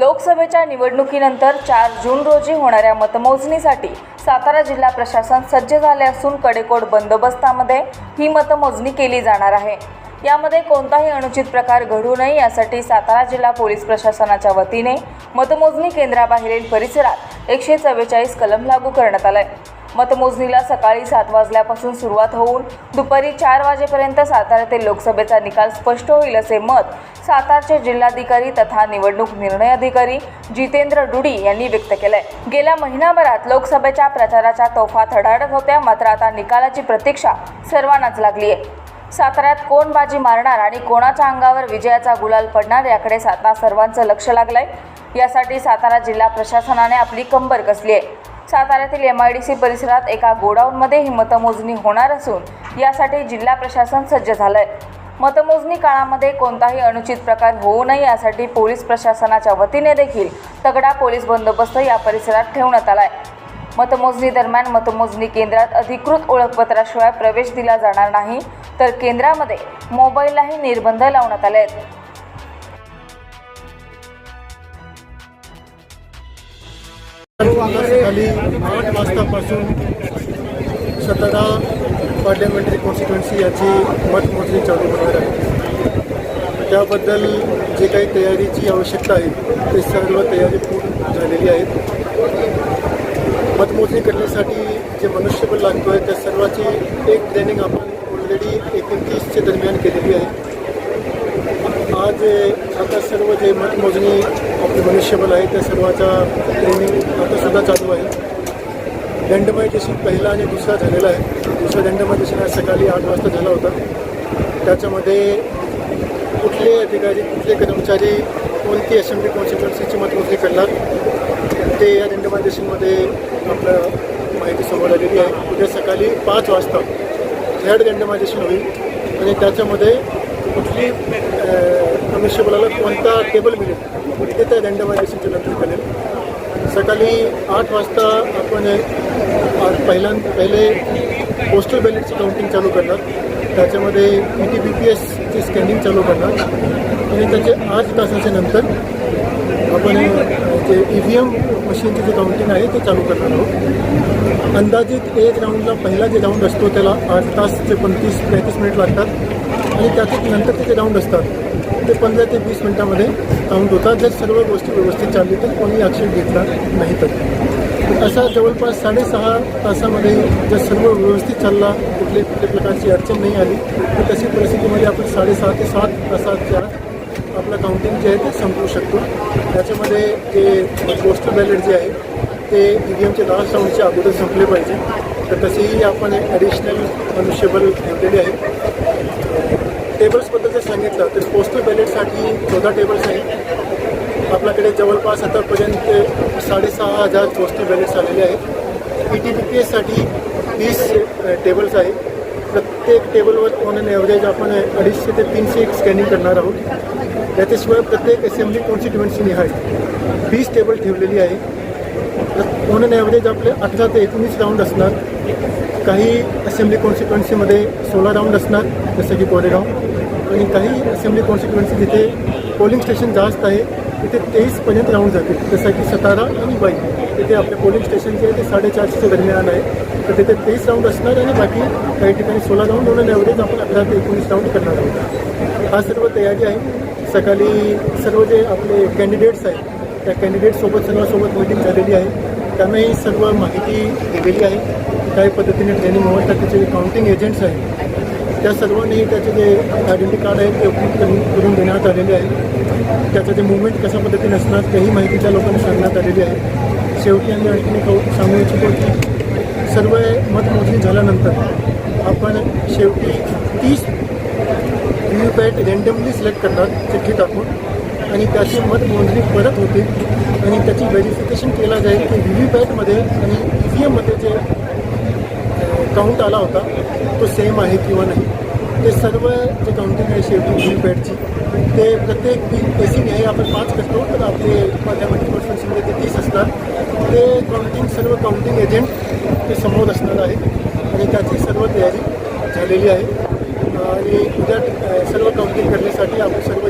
लोकसभेच्या निवडणुकीनंतर चार जून रोजी होणाऱ्या मतमोजणीसाठी सातारा जिल्हा प्रशासन सज्ज झाले असून कडेकोट बंदोबस्तामध्ये ही मतमोजणी केली जाणार आहे. यामध्ये कोणताही अनुचित प्रकार घडू नये यासाठी सातारा जिल्हा पोलीस प्रशासनाच्या वतीने मतमोजणी केंद्राबाहेरील परिसरात एकशे चव्वेचाळीस कलम लागू करण्यात आलंय. मतमोजणीला सकाळी सात वाजल्यापासून सुरुवात होऊन दुपारी चार वाजेपर्यंत साताऱ्यातील लोकसभेचा निकाल स्पष्ट होईल असे मत सातारचे जिल्हाधिकारी तथा निवडणूक निर्णय अधिकारी जितेंद्र डुडी यांनी व्यक्त केलंय. गेल्या महिनाभरात लोकसभेच्या प्रचाराच्या तोफा थडाडत होत्या मात्र आता निकालाची प्रतीक्षा सर्वांनाच लागली आहे. साताऱ्यात कोण बाजी मारणार आणि कोणाच्या अंगावर विजयाचा गुलाल पडणार याकडे साता सर्वांचं लक्ष लागलंय. यासाठी सातारा जिल्हा प्रशासनाने आपली कंबर कसली आहे? साताऱ्यातील एम आय डी सी परिसरात एका गोडाऊनमध्ये ही मतमोजणी होणार असून यासाठी जिल्हा प्रशासन सज्ज झालं आहे मतमोजणी काळामध्ये कोणताही अनुचित प्रकार होऊ नये यासाठी पोलीस प्रशासनाच्या वतीने देखील तगडा पोलीस बंदोबस्त या परिसरात ठेवण्यात आलाय. मतमोजणी दरम्यान मतमोजणी केंद्रात अधिकृत ओळखपत्राशिवाय प्रवेश दिला जाणार नाही तर केंद्रामध्ये मोबाईललाही निर्बंध लावण्यात आले आहेत सकाळी आठ वाजतापासून सतरा पार्लमेंटरी कॉन्स्टिट्युएन्सी याची मतमोजणी चालू होणार आहे. त्याबद्दल जे काही तयारीची आवश्यकता आहे ते सर्व तयारी पूर्ण झालेली आहे मतमोजणी करण्यासाठी जे मनुष्यबळ लागतो आहे त्या सर्वाची एक ट्रेनिंग आपण ऑलरेडी एकोणतीसच्या दरम्यान केलेली आहे. आज आता सर्व जे मतमोजणी आपले मनुष्यबल आहे त्या सर्वाचा ट्रेनिंग आता सुद्धा चालू आहे. दंडमयदेशन पहिला आणि दुसरा झालेला आहे. दुसरा दंडमयदेशन आज सकाळी आठ वाजता झाला होता. त्याच्यामध्ये कुठले अधिकारी कुठले कर्मचारी कोणती असेंब्ली कॉन्स्टिट्युएन्सीची मतमोजणी करणार ते या दंडमयदेशनमध्ये आपलं माहिती समोर आलेली आहे. उद्या सकाळी पाच वाजता थर्ड दंडमयदेशन होईल आणि त्याच्यामध्ये कुठली अ, मनुष्यबळाला कोणता टेबल मिळेल? ते त्या दंडमयदेशनच्या नंतर करेल? सकाळी आठ वाजता आपण आज पहिल्या पहिले पोस्टल बॅलेटची काउंटिंग चालू करणार. त्याच्यामध्ये ई टी बी पी एसची स्कॅनिंग चालू करणार. आणि त्याचे आठ तासाच्या नंतर आपण जे ई व्ही एम मशीनची जे काउंटिंग आहे ते चालू करणार आहोत. अंदाजित एक राऊंडला पहिला जे राऊंड असतो त्याला आठ तास ते पंचवीस पैंतीस मिनिट लागतात. आणि त्याचे नंतरचे जे राऊंड असतात ते पंधरा ते वीस मिनिटामध्ये काउंट होतात. जर सर्व गोष्टी व्यवस्थित चालली तर कोणी आक्षेप घेतला नाही तर. असा जवळपास साडेसहा तासामध्ये जर सर्व व्यवस्थित चालला कुठली कुठल्या प्रकारची अडचण नाही आली तर तशी परिस्थितीमध्ये आपण साडेसहा ते सात तासाच्या आपलं काउंटिंग जे आहे ते संपवू शकतो. त्याच्यामध्ये जे पोस्टल बॅलेट जे आहे ते ई व्ही एमचे लास्ट राऊंडच्या अगोदर संपले पाहिजे. तर तसेही आपण ॲडिशनल मनुष्यबल ठेवलेले आहे टेबल्सबद्दल सांगितलं तर पोस्टल बॅलेटसाठी चौदा टेबल्स आहेत. आपल्याकडे जवळपास आतापर्यंत साडेसहा हजार पोस्टल बॅलेट्स आलेले आहेत. ई टी पी पी एससाठी तीस टेबल्स आहेत. प्रत्येक टेबलवर ऑन अन ॲव्हरेज आपण अडीचशे ते तीनशे स्कॅनिंग करणार आहोत. त्याच्याशिवाय प्रत्येक असेंब्ली कॉन्स्टिट्युएन्सी आहे वीस टेबल ठेवलेली आहे. ऑन अन ॲव्हरेज आपले अठरा ते एकोणीस राऊंड असणार. काही असेंब्ली कॉन्स्टिट्युएन्सीमध्ये सोळा राऊंड असणार जसं की कोरेगाव. आणि काही असेंब्ली कॉन्स्टिट्युएन्सी जिथे पोलिंग स्टेशन जास्त आहे तिथे तेवीसपर्यंत राहून जातील. जसं की सतारा आणि बाई तिथे आपले पोलिंग स्टेशन जे आहे ते साडेचारशेच्या दरम्यान आहे. तर तिथे तेवीस राऊंड असणार आणि बाकी काही ठिकाणी सोळा राऊंड ऑन ॲव्हरेज आपण अकरा ते एकोणीस राऊंड करणार आहोत. हा सर्व तयारी आहे. सकाळी सर्व जे आपले कॅन्डिडेट्स आहेत त्या कॅन्डिडेटसोबत सर्वांसोबत मीटिंग झालेली आहे. त्यांनाही सर्व माहिती दिलेली आहे. काही पद्धतीने ट्रेनिंग होतात त्याचे काउंटिंग एजंट्स आहेत त्या सर्वांनी त्याचे जे आयडेंटी कार्ड आहे ते उपलब्ध करून देण्यात आलेले आहे त्याचं जे मुवमेंट कशा पद्धतीने असणार तेही माहिती त्या लोकांना सांगण्यात आलेली आहे. शेवटी आम्ही आणखी एक कौ- सांगू इच्छितो की सर्व मतमोजणी झाल्यानंतर आपण शेवटी तीस व्ही पॅट रँडमली सिलेक्ट करणार चिठ्ठी टाकून आणि त्याची मतमोजणी परत होते आणि त्याची व्हेरिफिकेशन केला जाईल की व्ही व्ही पॅटमध्ये आणि ई व्ही एममध्ये जे काउंट आला होता तो सेम आहे किंवा नाही? ते सर्व जे काउंटिंग आहे शेवटी व्ही पॅडची ते प्रत्येक ए सी आहे आपण पाच करतो तर आपले पार्लमेंटरी कॉन्स्टिट्युन्सीमध्ये ते तीस असणार. ते काउंटिंग सर्व काउंटिंग एजंट ते समोर असणार आहे. आणि त्याची सर्व तयारी झालेली आहे. आणि उद्या सर्व काउंटिंग करण्यासाठी आपण सर्व